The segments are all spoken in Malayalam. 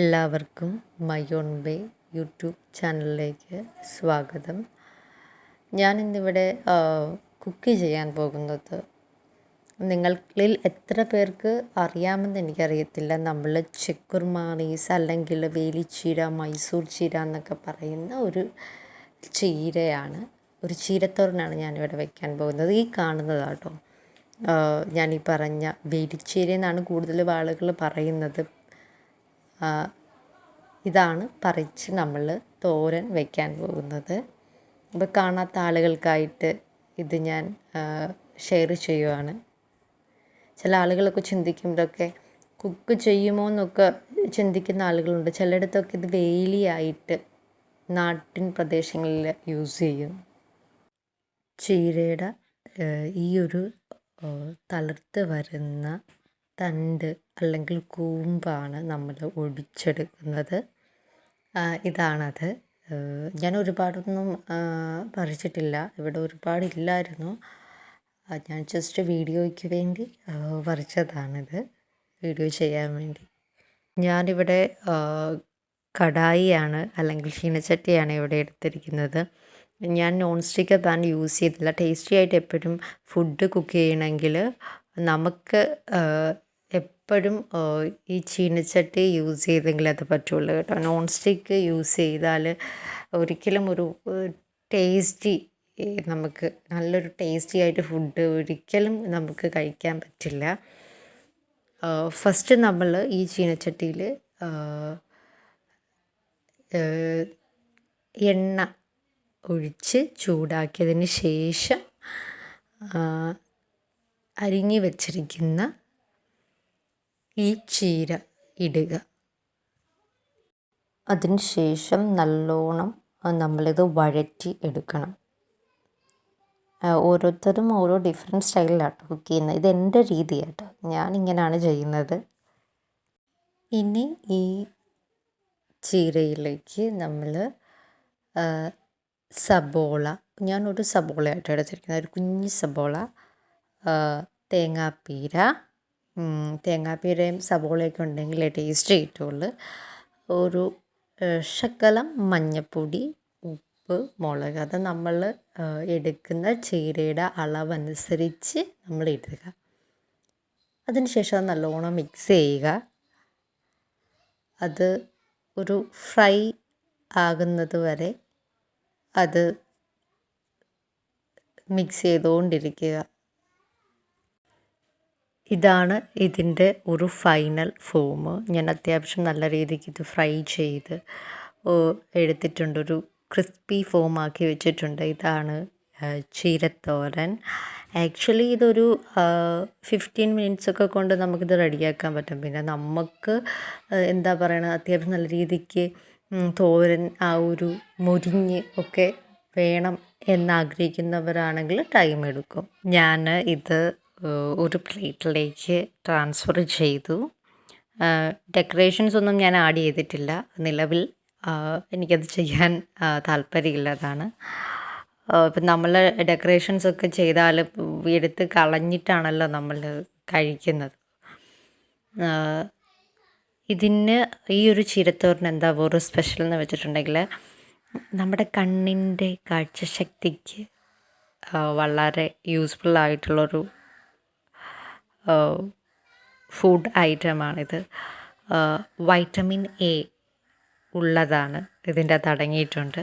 എല്ലാവർക്കും മൈ ഓൺ വേ യൂട്യൂബ് ചാനലിലേക്ക് സ്വാഗതം. ഞാൻ ഞാനിന്നിവിടെ കുക്ക് ചെയ്യാൻ പോകുന്നത്. നിങ്ങളിൽ എത്ര പേർക്ക് അറിയാമെന്ന് എനിക്കറിയത്തില്ല. നമ്മൾ ചെക്കുർമാണീസ് അല്ലെങ്കിൽ വേലിച്ചീര മൈസൂർ ചീര എന്നൊക്കെ പറയുന്ന ഒരു ചീരയാണ്. ഒരു ചീരത്തോരനാണ് ഞാനിവിടെ വെക്കാൻ പോകുന്നത്. ഈ കാണുന്നതാട്ടോ ഈ പറഞ്ഞ വേലിച്ചീര എന്നാണ് കൂടുതൽ ആളുകൾ പറയുന്നത്. ഇതാണ് പറിച്ച് നമ്മൾ തോരൻ വയ്ക്കാൻ പോകുന്നത്. അപ്പോൾ കാണാത്ത ആളുകൾക്കായിട്ട് ഇത് ഞാൻ ഷെയർ ചെയ്യുവാണ്. ചില ആളുകളൊക്കെ ചിന്തിക്കും ചിന്തിക്കുമ്പോഴൊക്കെ കുക്ക് ചെയ്യുമോ എന്നൊക്കെ ചിന്തിക്കുന്ന ആളുകളുണ്ട്. ചിലയിടത്തൊക്കെ ഇത് വേലിയായിട്ട് നാട്ടിൻ പ്രദേശങ്ങളിൽ യൂസ് ചെയ്യും. ചീരയുടെ ഈ ഒരു തളിർത്ത് വരുന്ന തണ്ട് അല്ലെങ്കിൽ കൂമ്പാണ് നമ്മൾ ഒടിച്ചെടുക്കുന്നത്. ഇതാണത്. ഞാൻ ഒരുപാടൊന്നും പറിച്ചിട്ടില്ല. ഇവിടെ ഒരുപാടില്ലായിരുന്നു. ഞാൻ ജസ്റ്റ് വീഡിയോയ്ക്ക് വേണ്ടി പറിച്ചതാണിത്. വീഡിയോ ചെയ്യാൻ വേണ്ടി. ഞാനിവിടെ കടായിയാണ് അല്ലെങ്കിൽ ക്ഷീണച്ചട്ടിയാണ് ഇവിടെ എടുത്തിരിക്കുന്നത്. ഞാൻ നോൺ സ്റ്റിക്ക് പാൻ യൂസ് ചെയ്തില്ല. ടേസ്റ്റി ആയിട്ട് എപ്പോഴും ഫുഡ് കുക്ക് ചെയ്യണമെങ്കിൽ നമുക്ക് എപ്പോഴും ഈ ചീനച്ചട്ടി യൂസ് ചെയ്തെങ്കിൽ അത് പറ്റുള്ളൂ കേട്ടോ. നോൺ സ്റ്റിക്ക് യൂസ് ചെയ്താൽ ഒരിക്കലും ഒരു ടേസ്റ്റി നമുക്ക് നല്ലൊരു ടേസ്റ്റി ആയിട്ട് ഫുഡ് ഒരിക്കലും നമുക്ക് കഴിക്കാൻ പറ്റില്ല. ഫസ്റ്റ് നമ്മൾ ഈ ചീനച്ചട്ടിയിൽ എണ്ണ ഒഴിച്ച് ചൂടാക്കിയതിന് ശേഷം അരിഞ്ഞു വച്ചിരിക്കുന്ന ഈ ചീര ഇടുക. അതിന് ശേഷം നല്ലോണം നമ്മളിത് വഴറ്റി എടുക്കണം. ഓരോരുത്തരും ഓരോ ഡിഫറെന്റ് സ്റ്റൈലിലാണ് കുക്ക് ചെയ്യുന്നത്. ഇത് എന്റെ രീതിയാട്ടോ. ഞാനിങ്ങനെയാണ് ചെയ്യുന്നത്. ഇനി ഈ ചീരയിലേക്ക് നമ്മൾ സബോള. ഞാനൊരു സബോളയായിട്ട് എടുത്തിരിക്കുന്നത്. ഒരു കുഞ്ഞ് സബോള തേങ്ങാപ്പീര തേങ്ങാപ്പീരയും സവോളയൊക്കെ ഉണ്ടെങ്കിൽ ടേസ്റ്റ് കിട്ടുള്ളൂ. ഒരു ശകലം മഞ്ഞൾപ്പൊടി ഉപ്പ് മുളക് അത് നമ്മൾ എടുക്കുന്ന ചീരയുടെ അളവനുസരിച്ച് നമ്മൾ ഇടുക. അതിനുശേഷം അത് നല്ലോണം മിക്സ് ചെയ്യുക. അത് ഒരു ഫ്രൈ ആകുന്നത് വരെ അത് മിക്സ് ചെയ്തുകൊണ്ടിരിക്കുക. ഇതാണ് ഇതിന്റെ ഒരു ഫൈനൽ ഫോം ഞാൻ അത്യാവശ്യം നല്ല രീതിക്ക് ഇത് ഫ്രൈ ചെയ്ത് എടുത്തിട്ടുണ്ട്. ഒരു ക്രിസ്പി ഫോം ആക്കി വെച്ചിട്ടുണ്ട്. ഇതാണ് ചീരത്തോരൻ. ആക്ച്വലി ഇതൊരു ഫിഫ്റ്റീൻ മിനിറ്റ്സൊക്കെ കൊണ്ട് നമുക്കിത് റെഡിയാക്കാൻ പറ്റും. പിന്നെ നമുക്ക് എന്താ പറയണത്? അത്യാവശ്യം നല്ല രീതിക്ക് തോരൻ ആ ഒരു മുരിഞ്ഞ് ഒക്കെ വേണം എന്നാഗ്രഹിക്കുന്നവരാണെങ്കിൽ ടൈം എടുക്കും. ഞാൻ ഇത് ഒരു പ്ലേറ്റിലേക്ക് ട്രാൻസ്ഫർ ചെയ്തു. ഡെക്കറേഷൻസ് ഒന്നും ഞാൻ ആഡ് ചെയ്തിട്ടില്ല. നിലവിൽ എനിക്കത് ചെയ്യാൻ താല്പര്യമില്ലതാണ് ഇപ്പം നമ്മൾ ഡെക്കറേഷൻസ് ഒക്കെ ചെയ്താൽ എടുത്ത് കളഞ്ഞിട്ടാണല്ലോ നമ്മൾ കഴിക്കുന്നത്. ഇതിന് ഈ ഒരു ചീരത്തോറിന് എന്താ ഒരു സ്പെഷ്യൽ എന്ന് വെച്ചിട്ടുണ്ടെങ്കിൽ നമ്മുടെ കണ്ണിന്റെ കാഴ്ചശക്തിക്ക് വളരെ യൂസ്ഫുൾ ആയിട്ടുള്ളൊരു ഫുഡ് ഐറ്റമാണിത് വൈറ്റമിൻ എ ഉള്ളതാണ് ഇതിന്റെ അകത്ത് അടങ്ങിയിട്ടുണ്ട്.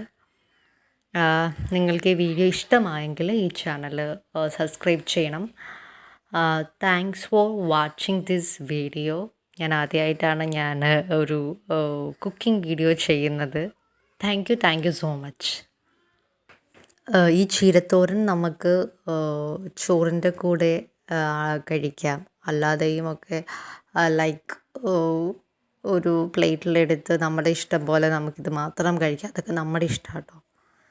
നിങ്ങൾക്ക് ഈ വീഡിയോ ഇഷ്ടമായെങ്കിൽ ഈ ചാനൽ സബ്സ്ക്രൈബ് ചെയ്യണം. Thanks for watching this video ഞാൻ ആദ്യമായിട്ടാണ് ഞാൻ ഒരു കുക്കിംഗ് വീഡിയോ ചെയ്യുന്നത്. Thank you thank you so much ഈ ചീരത്തോരൻ നമുക്ക് ചോറിന്റെ കൂടെ കഴിക്കാം. അല്ലാതെയും ഒക്കെ ലൈക്ക് ഒരു പ്ലേറ്റിലെടുത്ത് നമ്മുടെ ഇഷ്ടം പോലെ നമുക്കിത് മാത്രം കഴിക്കാം. അതൊക്കെ നമ്മുടെ ഇഷ്ടം കേട്ടോ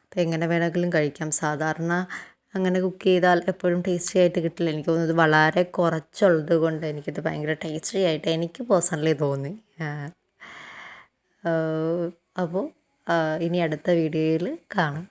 അപ്പോൾ എങ്ങനെ വേണമെങ്കിലും കഴിക്കാം. സാധാരണ അങ്ങനെ കുക്ക് ചെയ്താൽ എപ്പോഴും ടേസ്റ്റി ആയിട്ട് കിട്ടില്ല. എനിക്ക് തോന്നുന്നത് വളരെ കുറച്ചുള്ളത് കൊണ്ട് എനിക്കിത് ഭയങ്കര ടേസ്റ്റി ആയിട്ട് എനിക്ക് പേഴ്സണലി തോന്നി. അപ്പോൾ ഇനി അടുത്ത വീഡിയോയിൽ കാണാം.